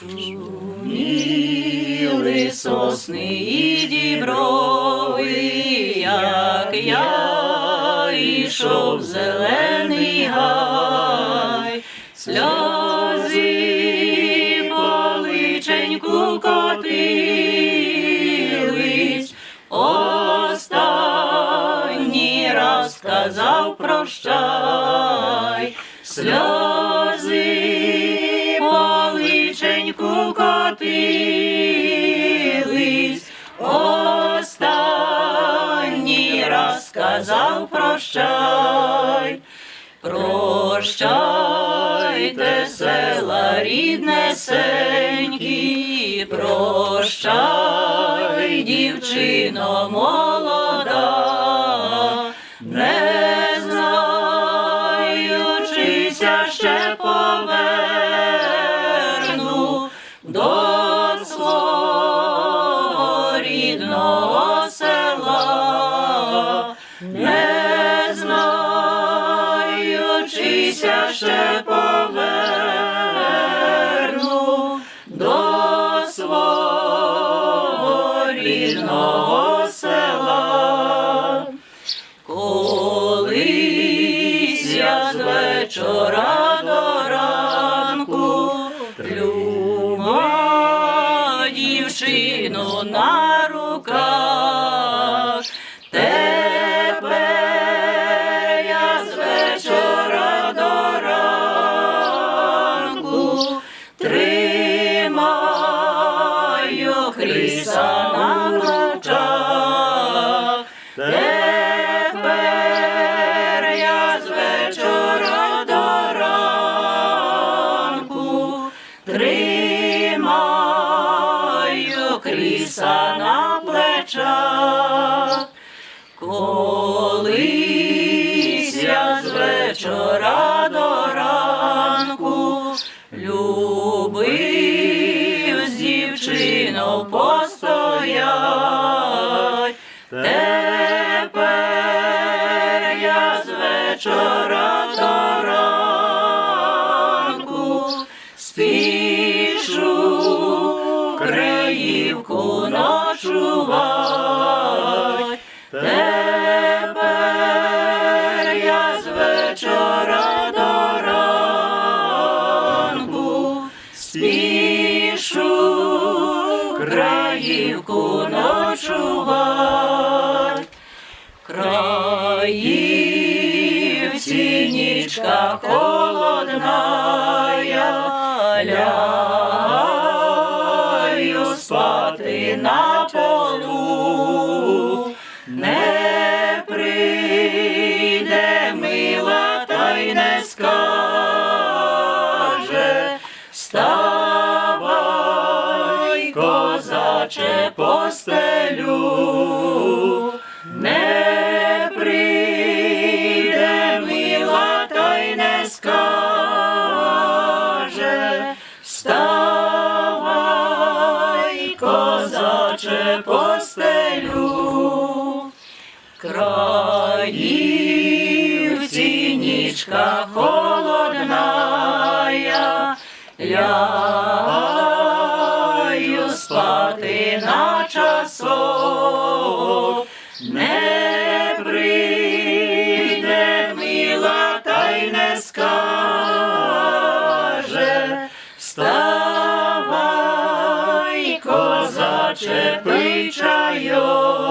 Шуміли сосни і діброви, як я ішов в зелений гай, сльози по личеньку котились, останній раз сказав прощай, сльози личеньку котились, останній раз сказав прощай. Прощайте, села ріднесенькі, прощай, дівчино молода, не знаю, чися ще поверну ще поверну до свого рідного села. Колись я з вечора до ранку люма дівчину на Христа на плечах. Тепер я з вечора до ранку тримаю Христа на плечах. Колись я з вечора до постоять. Тепер я з вечора до ранку спішу в Криївку ночувать. Тепер я з вечора до ранку спішу Краївку ночувать. Краївці нічка холодна, я лягаю спати на полу. Козаче, постелю. Не прийде мила та й не скаже, вставай, козаче, постелю. Краївці нічка холодна, я на часок. Не прийде мила та й не скаже, вставай, козаче, пий чайок.